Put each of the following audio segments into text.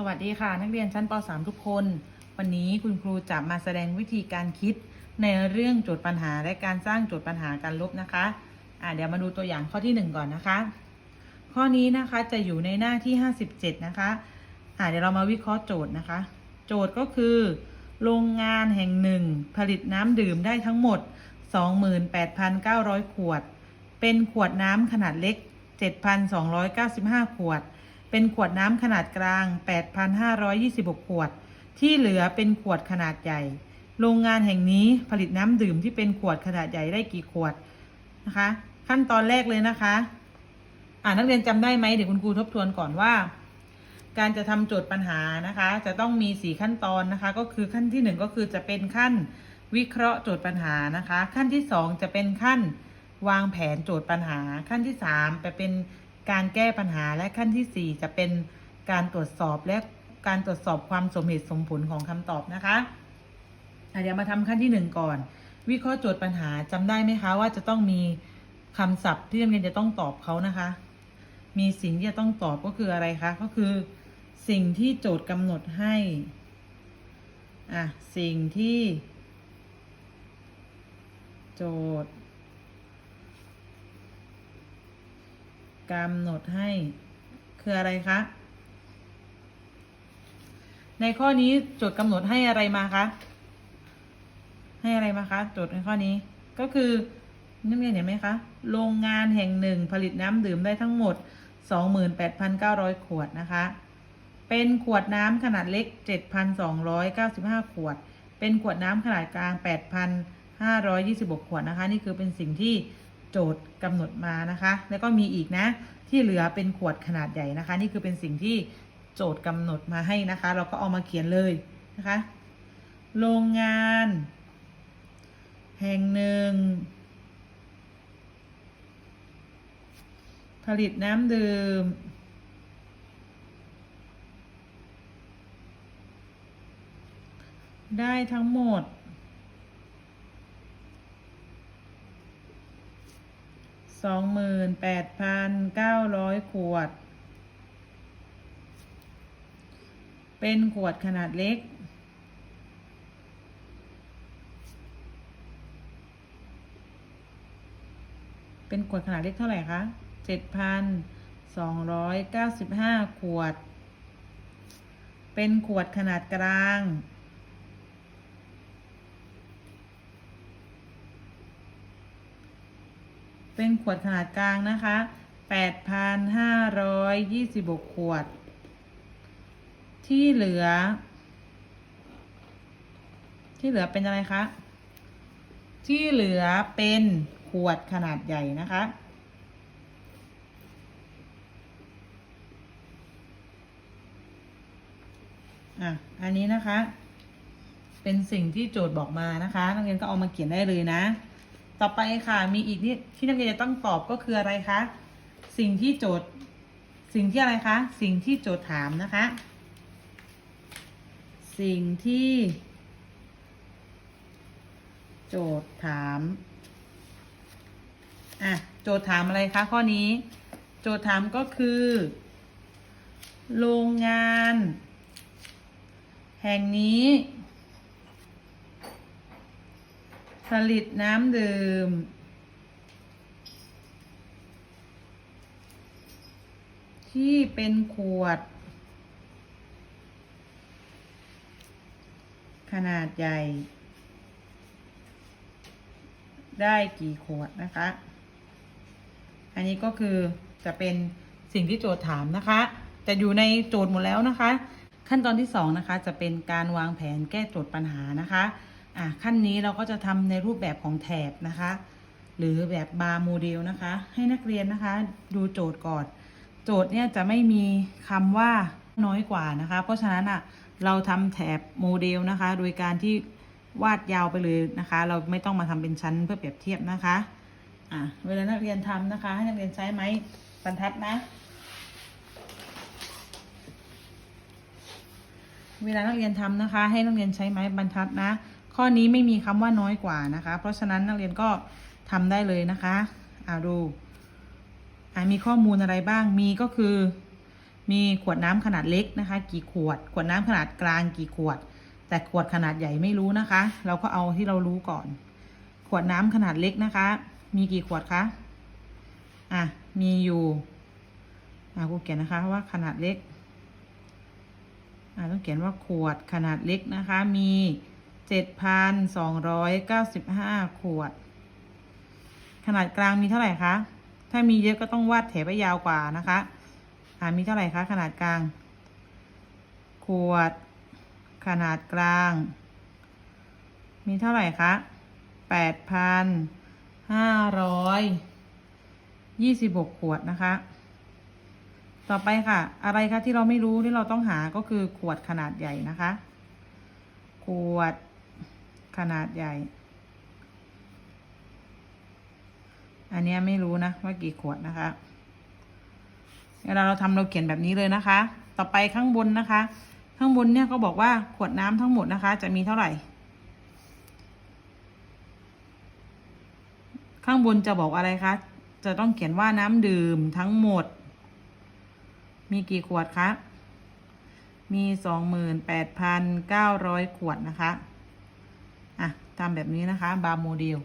สวัสดีค่ะ นักเรียนชั้นป .3 ทุกคน วันนี้คุณครูจะมาแสดงวิธีการคิดในเรื่องโจทย์ปัญหาและการสร้างโจทย์ปัญหาการลบนะคะอ่าเดี๋ยวมาดูตัวอย่างข้อที่ 1 ก่อนนะคะ ข้อนี้นะคะจะอยู่ในหน้าที่ 57 นะคะอ่าเดี๋ยวเรามาวิเคราะห์โจทย์นะคะ โจทย์ก็คือ โรงงานแห่งหนึ่ง ผลิตน้ำดื่มได้ทั้งหมด 28,900 ขวด เป็นขวดน้ำขนาดเล็ก 7,295 ขวด เป็นขวดน้ำขนาดกลาง 8,526 ขวด ที่เหลือเป็นขวดขนาดใหญ่ โรงงานแห่งนี้ผลิตน้ำดื่มที่เป็นขวดขนาดใหญ่ได้กี่ขวดนะคะ ขั้นตอนแรกเลยนะคะ อ่านักเรียนจำได้ไหมเดี๋ยวคุณครูทบทวนก่อนว่า การจะทำโจทย์ปัญหานะคะ จะต้องมีสี่ขั้นตอนนะคะ ก็คือขั้นที่หนึ่งก็คือจะเป็นขั้นวิเคราะห์โจทย์ปัญหานะคะ ขั้นที่สองจะเป็นขั้นวางแผนโจทย์ปัญหาขั้นที่สามจะเป็น การแก้ปัญหาและขั้นที่สี่จะเป็นการตรวจสอบและการตรวจสอบความสมเหตุสมผลของคำตอบนะคะเดี๋ยวมาทำขั้นที่หนึ่งก่อน วิเคราะห์โจทย์ปัญหาจำได้ไหมคะว่าจะต้องมีคำศัพท์ที่นักเรียนจะต้องตอบเขานะคะ มีสิ่งที่จะต้องตอบก็คืออะไรคะก็คือ สิ่งที่โจทย์กำหนดให้อะสิ่งที่ โจทย์ กำหนดให้คืออะไรคะ ในข้อนี้โจทย์กำหนดให้อะไรมาคะ ให้อะไรมาคะโจทย์ในข้อนี้ ก็คือนักเรียนเห็นไหมคะ โรงงานแห่งหนึ่งผลิตน้ำดื่มได้ทั้งหมด 28,900 ขวดนะคะ เป็นขวดน้ำขนาดเล็ก 7,295 ขวด เป็นขวดน้ำขนาดกลาง 8,526 ขวดนะคะ นี่คือเป็นสิ่งที่ โจทย์กำหนดมานะคะ แล้วก็มีอีกนะ ที่เหลือเป็นขวดขนาดใหญ่นะคะ นี่คือเป็นสิ่งที่โจทย์กำหนดมาให้นะคะ เราก็เอามาเขียนเลยนะคะ โรงงาน แห่งหนึ่ง ผลิตน้ำดื่มได้ทั้งหมด สองหมื่นแปดพันเก้าร้อยขวด เป็นขวดขนาดเล็ก เป็นขวดขนาดเล็กเท่าไหร่คะเจ็ดพันสองร้อยเก้าสิบห้าขวด เป็นขวดขนาดกลาง เป็นขวดขนาดกลางนะคะแปดพันห้าร้อยยี่สิบกขวด ที่เหลือ ที่เหลือเป็นอะไรคะ ที่เหลือเป็นขวดขนาดใหญ่นะคะอะ อันนี้นะคะ เป็นสิ่งที่โจทย์บอกมานะคะ นักเรียนก็เอามาเขียนได้เลยนะ ต่อไปค่ะมีอีกที่ที่นักเรียนจะต้องตอบก็คืออะไรคะสิ่งที่โจทย์ สิ่งที่อะไรคะสิ่งที่โจทย์ถามนะคะ สิ่งที่ โจทย์ถามอะโจทย์ถามอะไรคะข้อนี้ โจทย์ถามก็คือ โรงงาน แห่งนี้ ผลิตน้ำดื่ม ที่เป็นขวด ขนาดใหญ่ ได้กี่ขวดนะคะ อันนี้ก็คือจะเป็นสิ่งที่โจทย์ถามนะคะ จะอยู่ในโจทย์หมดแล้วนะคะ ขั้นตอนที่ 2 นะคะ จะเป็นการวางแผนแก้โจทย์ปัญหานะคะ อะขั้นนี้เราก็จะทำในรูปแบบของแถบนะคะ หรือแบบบาร์โมเดลนะคะ ให้นักเรียนนะคะ ดูโจทย์ก่อน โจทย์เนี่ยจะไม่มีคำว่าน้อยกว่านะคะ เพราะฉะนั้นอะเราทำแถบโมเดลนะคะ โดยการที่วาดยาวไปเลยนะคะ เราไม่ต้องมาทำเป็นชั้นเพื่อเปรียบเทียบนะคะอะเวลานักเรียนทำนะคะ ให้นักเรียนใช้ไม้บรรทัดนะ เวลานักเรียนทำนะคะ ให้นักเรียนใช้ไม้บรรทัดนะ ข้อนี้ไม่มีคำว่าน้อยกว่านะคะ เพราะฉะนั้นนักเรียนก็ทำได้เลยนะคะอ่าดูอ่ามีข้อมูลอะไรบ้างมีก็คือ มีขวดน้ำขนาดเล็กนะคะ กี่ขวด ขวดน้ำขนาดกลางกี่ขวด แต่ขวดขนาดใหญ่ไม่รู้นะคะ เราก็เอาที่เรารู้ก่อน ขวดน้ำขนาดเล็กนะคะ มีกี่ขวดคะอะมีอยู่อะครูเขียนนะคะว่าขนาดเล็กอะต้องเขียนว่าขวดขนาดเล็กนะคะ มี เจ็ดพันสองร้อยเก้าสิบห้าขวด ขนาดกลางมีเท่าไหร่คะ ถ้ามีเยอะก็ต้องวาดแถบยาวกว่านะคะอ่ามีเท่าไหร่คะ ขนาดกลาง ขวด ขนาดกลาง มีเท่าไหร่คะแปดพันห้าร้อยยี่สิบหกขวดนะคะ ต่อไปค่ะ อะไรคะที่เราไม่รู้ที่เราต้องหาก็คือขวดขนาดใหญ่นะคะ ขวด ขนาดใหญ่ อันเนี้ยไม่รู้นะว่ากี่ขวดนะคะเวลาเราทำเราเขียนแบบนี้เลยนะคะ ต่อไปข้างบนนะคะ ข้างบนเนี่ยก็บอกว่าขวดน้ำทั้งหมดนะคะ จะมีเท่าไหร่ ข้างบนจะบอกอะไรคะ จะต้องเขียนว่าน้ำดื่มทั้งหมด มีกี่ขวดคะ มีสองหมื่นแปดพันเก้าร้อยขวดนะคะ ทำแบบนี้นะคะบาร์โมเดล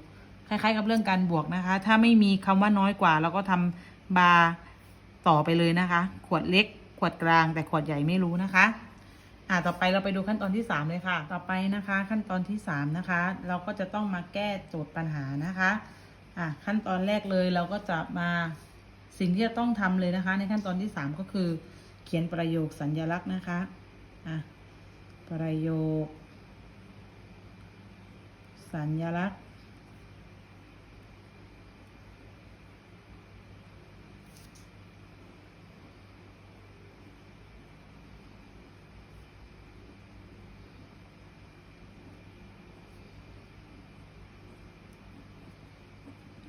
คล้ายๆ กับเรื่องการบวกนะคะ ถ้าไม่มีคำว่าน้อยกว่า เราก็ทำบาร์ต่อไปเลยนะคะ ขวดเล็ก ขวดกลาง แต่ขวดใหญ่ไม่รู้นะคะอ่าต่อไปเราไปดูขั้นตอนที่สามเลยค่ะ ต่อไปนะคะ ขั้นตอนที่สามนะคะ เราก็จะต้องมาแก้โจทย์ปัญหานะคะอะขั้นตอนแรกเลยเราก็จะมาสิ่งที่จะต้องทำเลยนะคะ ในขั้นตอนที่สามก็คือ เขียนประโยคสัญญลักษณ์นะคะอะประโยค สัญลักษณ์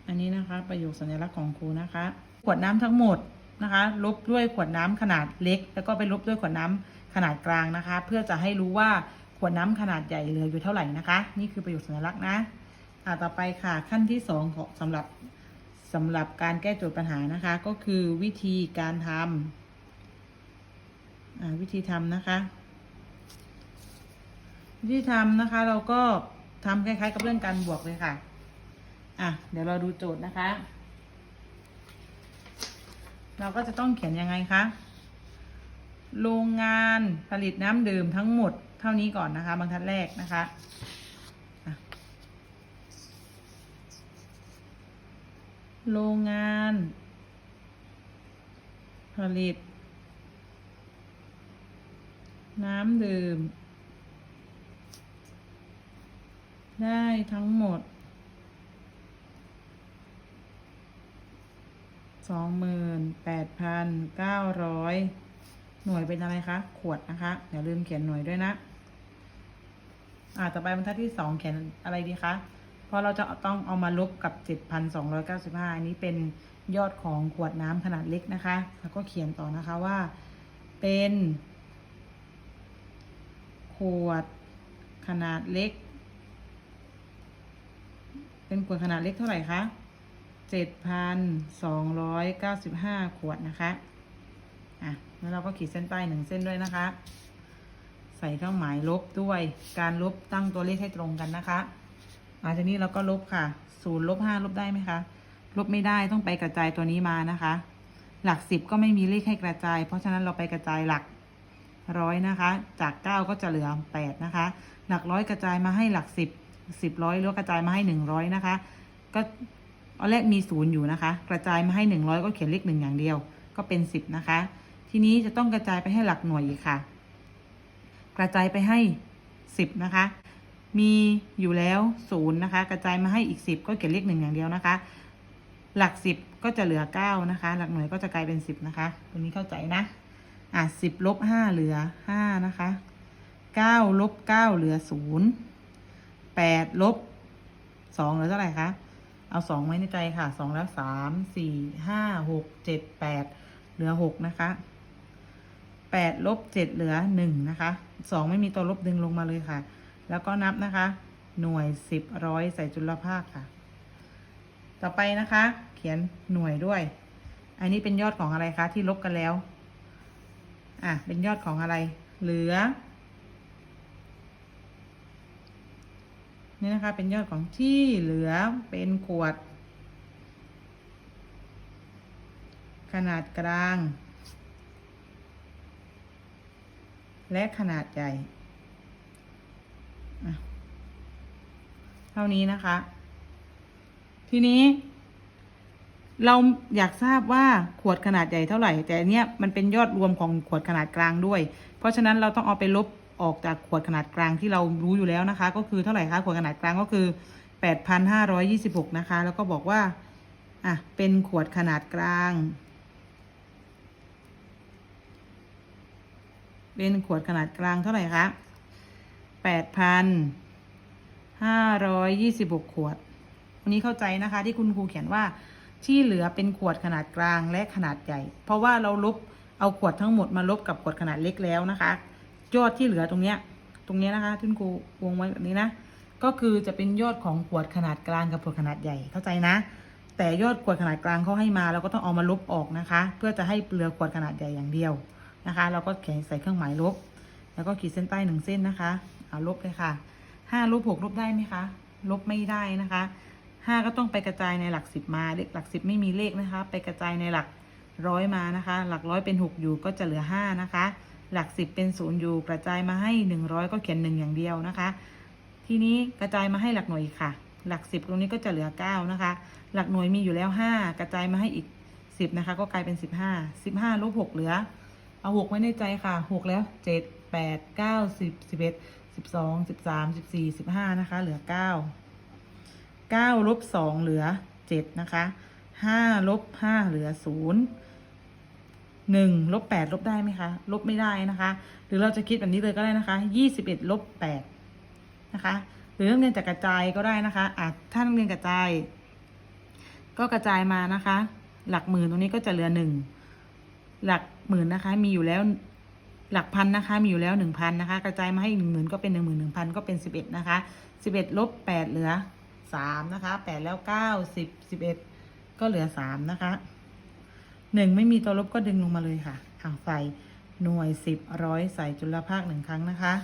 อันนี้นะคะประโยคสัญลักษณ์ของครูนะคะ ขวดน้ำทั้งหมดนะคะ ลบด้วยขวดน้ำขนาดเล็ก แล้วก็ไปลบด้วยขวดน้ำขนาดกลางนะคะ เพื่อจะให้รู้ว่า ขวดน้ำขนาดใหญ่เหลืออยู่เท่าไหร่นะคะ นี่คือประโยคสัญลักษณ์นะอ่าต่อไปค่ะขั้นที่สองของสำหรับสำหรับการแก้โจทย์ปัญหานะคะ ก็คือวิธีการทำวิธีทำนะคะ วิธีทำนะคะ เราก็ทำคล้ายๆ กับเรื่องการบวกเลยค่ะอะเดี๋ยวเราดูโจทย์นะคะ เราก็จะต้องเขียนยังไงคะโรงงานผลิตน้ำดื่มทั้งหมด ท่านี้ก่อนนะคะบรรทัดแรกนะคะอะโรงงาน ผลิต น้ำดื่ม ได้ทั้งหมดสองหมื่นแปดพันเก้าร้อยหน่วยเป็นอะไรคะ ขวดนะคะ อย่าลืมเขียนหน่วยด้วยนะ อ่าต่อไปบรรทัดที่สองเขียนอะไรดีคะเพราะเราจะต้องเอามาลบกับเจ็ดพันสองร้อยเก้าสิบห้าอันนี้เป็นยอดของขวดน้ำขนาดเล็กนะคะ แล้วก็เขียนต่อนะคะว่า เป็น ขวดขนาดเล็ก เป็นขวดขนาดเล็กเท่าไหร่คะเจ็ดพันสองร้อยเก้าสิบห้าขวดนะคะ อะ แล้วเราก็ขีดเส้นใต้หนึ่งเส้นด้วยนะคะ ใส่เครื่องหมายลบด้วย การลบตั้งตัวเลขให้ตรงกันนะคะหลังจากนี้เราก็ลบค่ะศูนย์ลบห้าลบได้ไหมคะลบไม่ได้ต้องไปกระจายตัวนี้มานะคะ หลักสิบก็ไม่มีเลขให้กระจาย เพราะฉะนั้นเราไปกระจายหลักร้อยนะคะ จากเก้าก็จะเหลือแปดนะคะ หลักร้อยกระจายมาให้หลักสิบสิบร้อยหรือกระจายมาให้หนึ่งร้อยนะคะ ก็เอาเลขมีศูนย์อยู่นะคะ กระจายมาให้หนึ่งร้อยก็เขียนเลขหนึ่งอย่างเดียว ก็เป็นสิบนะคะ ทีนี้จะต้องกระจายไปให้หลักหน่วยอีกค่ะ กระจายไปให้สิบนะคะ มีอยู่แล้วศูนย์นะคะ กระจายมาให้อีกสิบก็เขียนเลขหนึ่งอย่างเดียวนะคะ หลักสิบก็จะเหลือเก้านะคะ หลักหน่วยก็จะกลายเป็นสิบนะคะ ตรงนี้เข้าใจนะ อะสิบลบห้าเหลือห้านะคะเก้าลบเก้าเหลือศูนย์แปดลบสองเหลือเท่าไหร่คะเอาสองไว้ในใจค่ะสองแล้วสามสี่ห้าหกเจ็ดแปดเหลือหกนะคะ แปดลบเจ็ดเหลือหนึ่งนะคะสองไม่มีตัวลบดึงลงมาเลยค่ะ แล้วก็นับนะคะ หน่วยสิบร้อยใส่จุลภาคค่ะ ต่อไปนะคะ เขียนหน่วยด้วย อันนี้เป็นยอดของอะไรคะที่ลบกันแล้ว อะเป็นยอดของอะไร เหลือ นี่นะคะ เป็นยอดของที่เหลือเป็นขวด ขนาดกลาง และขนาดใหญ่เท่านี้นะคะ ทีนี้ เราอยากทราบว่าขวดขนาดใหญ่เท่าไหร่ แต่อันเนี้ยมันเป็นยอดรวมของขวดขนาดกลางด้วย เพราะฉะนั้นเราต้องเอาไปลบออกจากขวดขนาดกลางที่เรารู้อยู่แล้วนะคะ ก็คือเท่าไหร่คะขวดขนาดกลางก็คือแปดพันห้าร้อยี่สิบหกนะคะ แล้วก็บอกว่าอะเป็นขวดขนาดกลาง เป็นขวดขนาดกลางเท่าไหร่คะแปดพันห้าร้อยยี่สิบหกขวด วันนี้เข้าใจนะคะ ที่คุณครูเขียนว่าที่เหลือเป็นขวดขนาดกลางและขนาดใหญ่ เพราะว่าเราลบเอาขวดทั้งหมดมาลบกับขวดขนาดเล็กแล้วนะคะยอดที่เหลือตรงเนี้ย ตรงเนี้ยนะคะที่คุณครูวงไว้แบบนี้นะ ก็คือจะเป็นยอดของขวดขนาดกลางกับขวดขนาดใหญ่เข้าใจนะ แต่ยอดขวดขนาดกลางเขาให้มาเราก็ต้องเอามาลบออกนะคะ เพื่อจะให้เหลือขวดขนาดใหญ่อย่างเดียว นะคะ เราก็เขียนใส่เครื่องหมายลบ แล้วก็ขีดเส้นใต้หนึ่งเส้นนะคะ เอาลบเลยค่ะห้าลบหกลบได้ไหมคะ ลบไม่ได้นะคะห้าก็ต้องไปกระจายในหลักสิบมาเลขหลักสิบไม่มีเลขนะคะ ไปกระจายในหลักร้อยมานะคะ หลักร้อยเป็นหกอยู่ก็จะเหลือห้านะคะ หลักสิบเป็นศูนย์อยู่ กระจายมาให้หนึ่งร้อยก็เขียนหนึ่งอย่างเดียวนะคะ ทีนี้กระจายมาให้หลักหน่วยค่ะ หลักสิบตรงนี้ก็จะเหลือเก้านะคะ หลักหน่วยมีอยู่แล้วห้ากระจายมาให้อีกสิบนะคะ ก็กลายเป็นสิบห้าสิบห้าลบหกเหลือ เอาหกไว้ในใจค่ะหกแล้วเจ็ดแปดเก้าสิบสิบเอ็ดสิบสองสิบสามสิบสี่สิบห้านะคะ เหลือเก้าเก้าลบสองเหลือเจ็ดนะคะห้าลบห้าเหลือศูนย์หนึ่งลบแปดลบได้ไหมคะ ลบไม่ได้นะคะ หรือเราจะคิดแบบนี้เลยก็ได้นะคะยี่สิบเอ็ดลบแปดนะคะ หรือนักเรียนจะกระจายก็ได้นะคะอะถ้านักเรียนกระจาย ก็กระจายมานะคะ หลักหมื่นตรงนี้ก็จะเหลือหนึ่ง หลักหมื่นนะคะ มีอยู่แล้วหลักพันนะคะ มีอยู่แล้วหนึ่งพันนะคะ กระจายมาให้หนึ่งหมื่นก็เป็นหนึ่งหมื่นหนึ่งพันก็เป็นสิบเอ็ดนะคะสิบเอ็ดลบแปดเหลือสามนะคะแปดแล้วเก้าสิบสิบเอ็ดก็เหลือสามนะคะหนึ่งไม่มีตัวลบก็ดึงลงมาเลยค่ะเอาใส่หน่วยสิบร้อยใส่จุลภาคหนึ่งครั้งนะคะ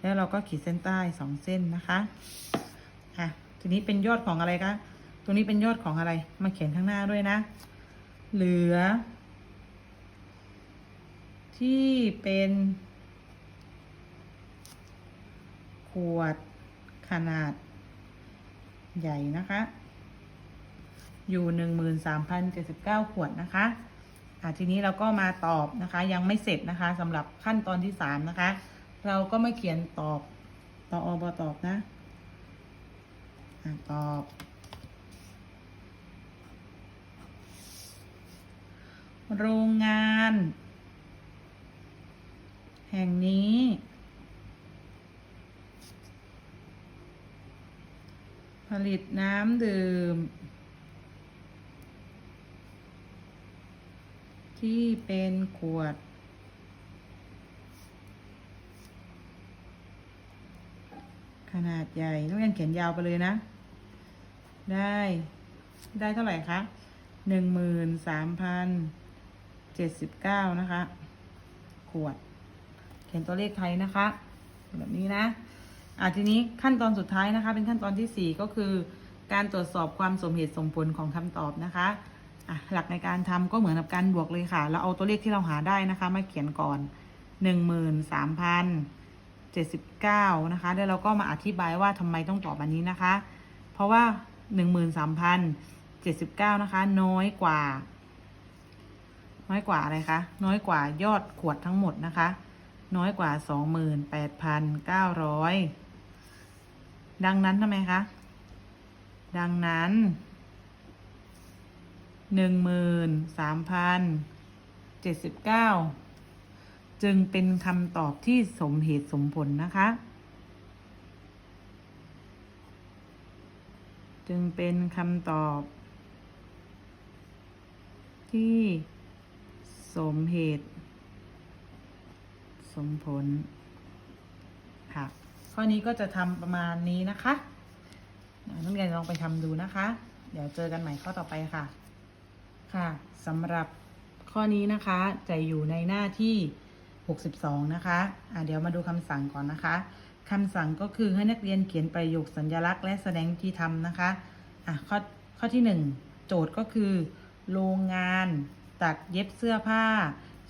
แล้วเราก็ขีดเส้นใต้สองเส้นนะคะอะทีนี้เป็นยอดของอะไรคะตรงนี้เป็นยอดของอะไร มาเขียนข้างหน้าด้วยนะ เหลือ ที่เป็นขวดขนาดใหญ่นะคะ อยู่หนึ่งหมื่นสามพันเจ็ดสิบเก้าขวดนะคะอะทีนี้เราก็มาตอบนะคะ ยังไม่เสร็จนะคะสำหรับขั้นตอนที่สามนะคะ เราก็มาเขียนตอบตออบตอบนะอะตอบโรงงาน แห่งนี้ ผลิตน้ำดื่ม ที่เป็นขวด ขนาดใหญ่ต้องเรียนเขียนยาวไปเลยนะ ได้ ได้เท่าไหร่คะหนึ่งหมื่นสามพันเจ็ดสิบเก้านะคะ ขวด ขียนตัวเลขไทยนะคะ แบบนี้นะอะทีนี้ขั้นตอนสุดท้ายนะคะ เป็นขั้นตอนที่สี่ก็คือ การตรวจสอบความสมเหตุสมผลของคำตอบนะคะอะหลักในการทำก็เหมือนกับการบวกเลยค่ะ เราเอาตัวเลขที่เราหาได้นะคะ มาเขียนก่อนหนึ่งหมื่นสามพันเจ็ดสิบเก้านะคะแล้วเราก็มาอธิบายว่าทำไมต้องตอบอันนี้นะคะ เพราะว่าหนึ่งหมื่นสามพันเจ็ดสิบเก้านะคะ น้อยกว่า น้อยกว่าอะไรคะน้อยกว่ายอดขวดทั้งหมดนะคะ น้อยกว่าสองหมื่นแปดพันเก้าร้อยดังนั้นทำไมคะ ดังนั้นหนึ่งหมื่นสามพันเจ็ดสิบเก้าจึงเป็นคำตอบที่สมเหตุสมผลนะคะ จึงเป็นคำตอบ ที่สมเหตุ สมผล ค่ะ ข้อนี้ก็จะทำประมาณนี้นะคะนักเรียนลองไปทำดูนะคะ เดี๋ยวเจอกันใหม่ข้อต่อไปค่ะ ค่ะสำหรับข้อนี้นะคะจะอยู่ในหน้าที่ 62 นะคะอะเดี๋ยวมาดูคำสั่งก่อนนะคะคำสั่งก็คือให้นักเรียนเขียนประโยคสัญลักษณ์และแสดงวิธีทำนะคะอะข้อข้อที่ 1 โจทย์ก็คือ โรงงาน ตัดเย็บเสื้อผ้า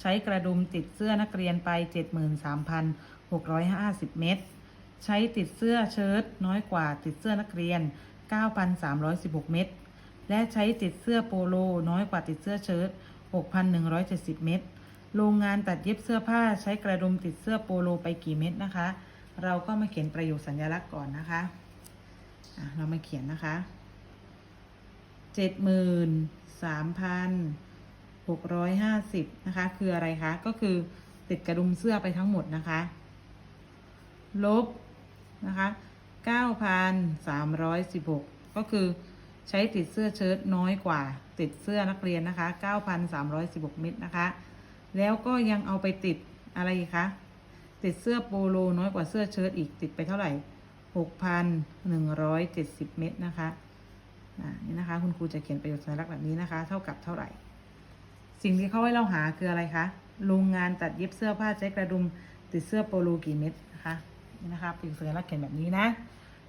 ใช้กระดุมติดเสื้อนักเรียนไป 73,650 เม็ด ใช้ติดเสื้อเชิ้ตน้อยกว่าติดเสื้อนักเรียน 9,316 เม็ด และใช้ติดเสื้อโปโลน้อยกว่าติดเสื้อเชิ้ต6,170 เม็ด โรงงานตัดเย็บเสื้อผ้าใช้กระดุมติดเสื้อโปโลไปกี่เม็ดนะคะ เราก็มาเขียนประโยคสัญลักษณ์ก่อนนะคะะเรามาเขียนนะคะเจ็ดหมื่นสามพันหกร้อยห้าสิบนะคะ คืออะไรคะ ก็คือติดกระดุมเสื้อไปทั้งหมดนะคะ ลบนะคะเก้าพันสามร้อยสิบหกก็คือใช้ติดเสื้อเชิ้ตน้อยกว่า ติดเสื้อนักเรียนนะคะเก้าพันสามร้อยสิบหกเม็ดนะคะ แล้วก็ยังเอาไปติดอะไรคะติดเสื้อโปโลน้อยกว่าเสื้อเชิ้ตอีกติดไปเท่าไหร่หกพันหนึ่งร้อยเจ็ดสิบเม็ดนะคะนี่นะคะ คุณครูจะเขียนประโยคสัญลักษณ์แบบนี้นะคะ เท่ากับเท่าไหร่ สิ่งที่เขาให้เราหาคืออะไรคะโรงงานตัดเย็บเสื้อผ้าใช้กระดุมติดเสื้อโปโลกี่เม็ดนะคะนี่นะคะเป็นสัญลักษณ์เขียนแบบนี้นะ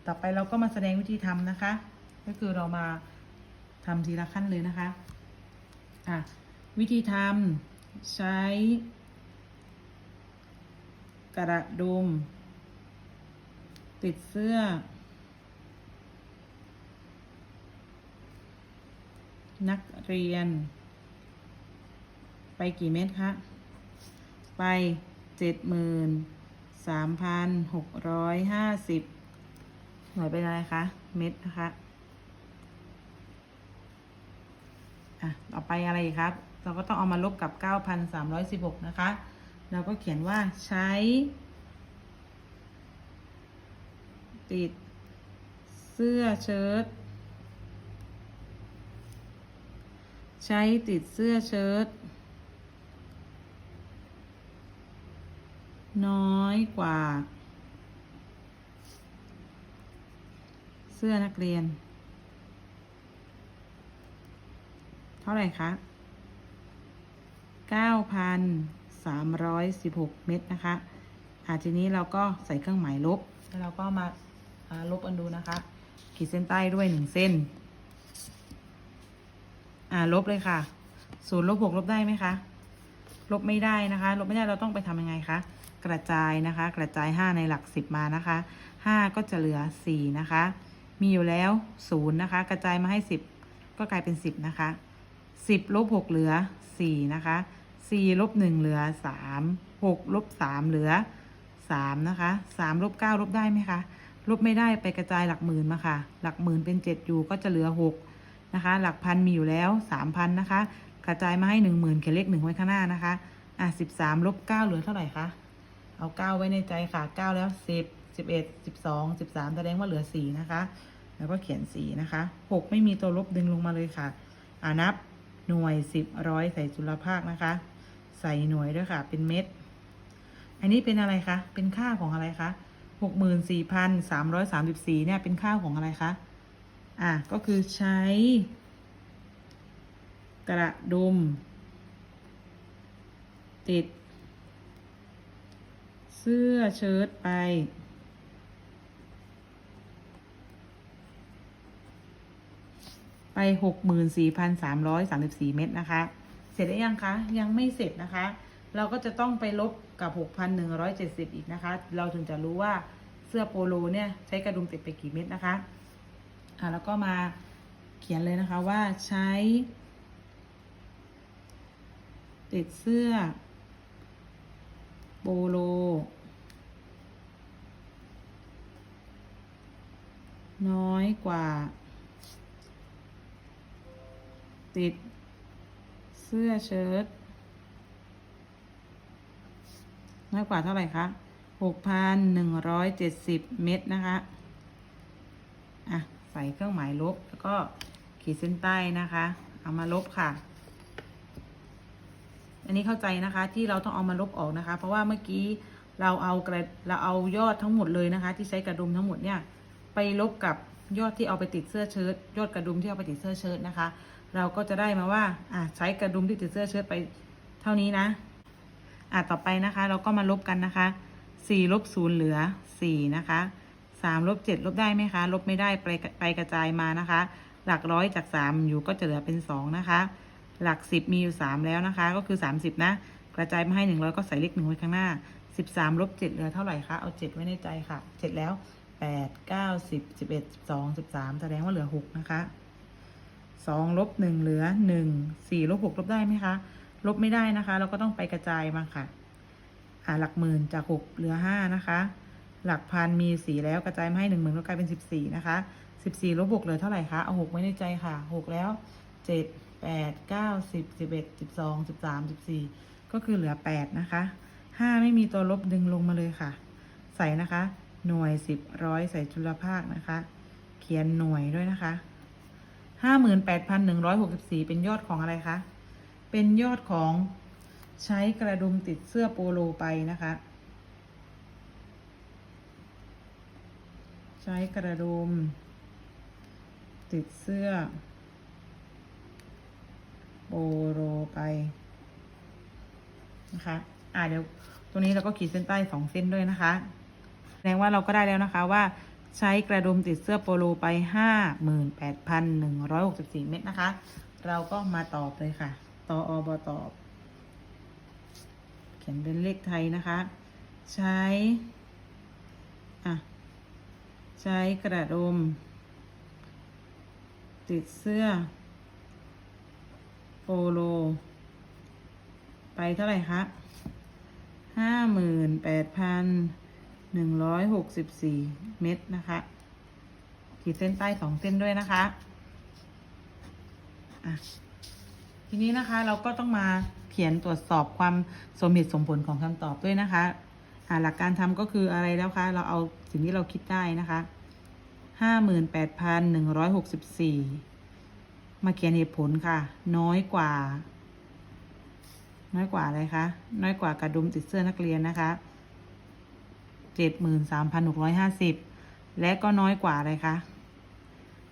ต่อไปเราก็มาแสดงวิธีทำนะคะ ก็คือเรามาทำทีละขั้นเลยนะคะอะวิธีทำใช้ กระดุม ติดเสื้อ นักเรียน ไปกี่เม็ดคะ ไปเจ็ดหมื่นสามพันหกร้อยห้าสิบหน่วยเป็นอะไรคะ เม็ดนะคะ อะ ต่อไปอะไรครับ เราก็ต้องเอามาลบกับ9,316นะคะ เราก็เขียนว่าใช้ ติด เสื้อเชิ้ตใช้ติดเสื้อเชิ้ต น้อยกว่า เสื้อนักเรียน เท่าไหร่คะ9,316 เม็ดนะคะอ่าทีนี้เราก็ใส่เครื่องหมายลบ แล้วเราก็มาาลบอันดูนะคะ ขีดเส้นใต้ด้วยหนึ่งเส้น อ่าลบเลยค่ะ ศูนย์ลบหกลบได้ไหมคะ ลบไม่ได้นะคะ ลบไม่ได้เราต้องไปทำยังไงคะ กระจายนะคะ กระจาย 5 ในหลัก 10 มานะคะ 5 ก็จะเหลือ 4 นะคะ มีอยู่แล้ว 0 นะคะ กระจายมาให้ 10 ก็กลายเป็น 10 นะคะ 10ลบ6เหลือ 4 นะคะ4ลบ1เหลือ 3 6ลบ3เหลือ 3 นะคะ3ลบ9ลบได้ไหมคะ ลบไม่ได้ไปกระจายหลักหมื่นมาค่ะ หลักหมื่นเป็น 7 อยู่ก็จะเหลือ 6 นะคะ หลักพันมีอยู่แล้ว 3,000 นะคะ กระจายมาให้ 10,000เขียนเลข1ไว้ข้างหน้านะคะอะ13ลบ9เหลือเท่าไหร่คะ เอา9ไว้ในใจค่ะ9แล้ว10 11 12 13แสดงว่าเหลือ4นะคะ แล้วก็เขียน4นะคะ6ไม่มีตัวลบดึงลงมาเลยค่ะอ่านับหน่วย10ร้อยใส่จุลภาคนะคะ ใส่หน่วยด้วยค่ะ เป็นเม็ด อันนี้เป็นอะไรคะ เป็นค่าของอะไรคะ64,334เนี่ยเป็นค่าของอะไรคะอะก็คือใช้ กระดุม ติด สื้อเชิ้ตไป ไปหกหมื่นสี่พันสามร้อยสามสิบสี่เม็ดนะคะ เสร็จหรือยังคะ ยังไม่เสร็จนะคะ เราก็จะต้องไปลบกับหกพันหนึ่งร้อยเจ็ดสิบอีกนะคะ เราถึงจะรู้ว่าเสื้อโปโลเนี่ยใช้กระดุมติดไปกี่เม็ดนะคะ อ่าแล้วก็มาเขียนเลยนะคะว่าใช้ ติดเสื้อโปโล น้อยกว่า ติด เสื้อเชิ้ตน้อยกว่าเท่าไหร่คะหกพันหนึ่งร้อยเจ็ดสิบเม็ดนะคะ อะ ใส่เครื่องหมายลบ แล้วก็ขีดเส้นใต้นะคะ เอามาลบค่ะ อันนี้เข้าใจนะคะ ที่เราต้องเอามาลบออกนะคะ เพราะว่าเมื่อกี้เราเอากระเราเอายอดทั้งหมดเลยนะคะ ที่ใช้กระดุมทั้งหมดเนี่ย ไปลบกับยอดที่เอาไปติดเสื้อเชิ้ตยอดกระดุมที่เอาไปติดเสื้อเชิ้ตนะคะ เราก็จะได้มาว่าอะใช้กระดุมที่ติดเสื้อเชิ้ตไปเท่านี้นะอะต่อไปนะคะ เราก็มาลบกันนะคะสี่ลบศูนย์เหลือสี่นะคะสามลบเจ็ดลบได้ไหมคะ ลบไม่ได้ไปไปกระจายมานะคะ หลักร้อยจากสามอยู่ก็จะเหลือเป็นสองนะคะ หลักสิบมีอยู่สามแล้วนะคะ ก็คือสามสิบนะ กระจายมาให้หนึ่งร้อยก็ใส่เลขหนึ่งไว้ข้างหน้าสิบสามลบเจ็ดเหลือเท่าไหร่คะ เอาเจ็ดไว้ในใจค่ะเจ็ดแล้ว ดเก้าสิบสิบเอ็ดสิบสองสิบสามแสดงว่าเหลือหกนะคะสองลบหนึ่งเหลือหนึ่งสี่ลบหกลบได้ไหมคะ ลบไม่ได้นะคะ เราก็ต้องไปกระจายมาค่ะอ่าหลักหมื่นจากหกเหลือห้านะคะ หลักพันมีสี่แล้วกระจายมาให้หนึ่งหมื่นก็กลายเป็นสิบสี่นะคะสิบสี่ลบหกเหลือเท่าไหร่คะเอาหกไว้ในใจค่ะหกแล้วเจ็ดแปดเก้าสิบสิบเอ็ดสิบสองสิบสามสิบสี่ก็คือเหลือแปดนะคะห้าไม่มีตัวลบดึงลงมาเลยค่ะ ใส่นะคะ หน่วยสิบร้อยใส่จุลภาคนะคะ เขียนหน่วยด้วยนะคะห้าหมื่นแปดพันหนึ่งร้อยหกสิบสี่เป็นยอดของอะไรคะ เป็นยอดของใช้กระดุมติดเสื้อโปโลไปนะคะ ใช้กระดุม ติดเสื้อ โปโลไปนะคะ อ่าเดี๋ยว ตรงนี้เราก็ขีดเส้นใต้สองเส้นด้วยนะคะ ดงว่าเราก็ได้แล้วนะคะว่าใช้กระดุมติดเสื้อโปโลไปห้าหมื่นแปดพันหนึ่งร้อยหกสิบสี่เม็ดนะคะ เราก็มาตอบเลยค่ะ ตออบตอบ เขียนเป็นเลขไทยนะคะ ใช้อะใช้กระดุมติดเสื้อโปโล ไปเท่าไหร่คะ ห้าหมื่นแปดพัน หนึ่งร้อยหกสิบสี่เม็ดนะคะ ขีดเส้นใต้สองเส้นด้วยนะคะอะทีนี้นะคะเราก็ต้องมาเขียนตรวจสอบความสมเหตุสมผลของคำตอบด้วยนะคะอ่าหลักการทำก็คืออะไรแล้วคะ เราเอาสิ่งที่เราคิดได้นะคะห้าหมื่นแปดพันหนึ่งร้อยหกสิบสี่มาเขียนเหตุผลค่ะ น้อยกว่า น้อยกว่าอะไรคะ น้อยกว่ากระดุมติดเสื้อนักเรียนนะคะ เจ็ดหมื่นสามพันหกร้อยห้าสิบและก็น้อยกว่าอะไรคะ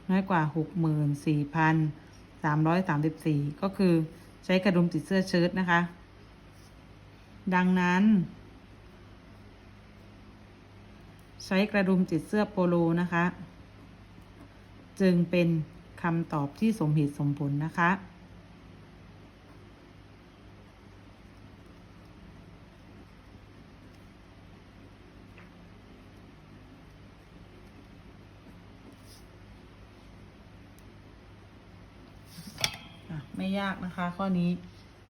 น้อยกว่าหกหมื่นสี่พันสามร้อยสามสิบสี่ก็คือใช้กระดุมติดเสื้อเชิ้ตนะคะ ดังนั้น ใช้กระดุมติดเสื้อโปโลนะคะ จึงเป็นคำตอบที่สมเหตุสมผลนะคะ ยากนะคะ ข้อนี้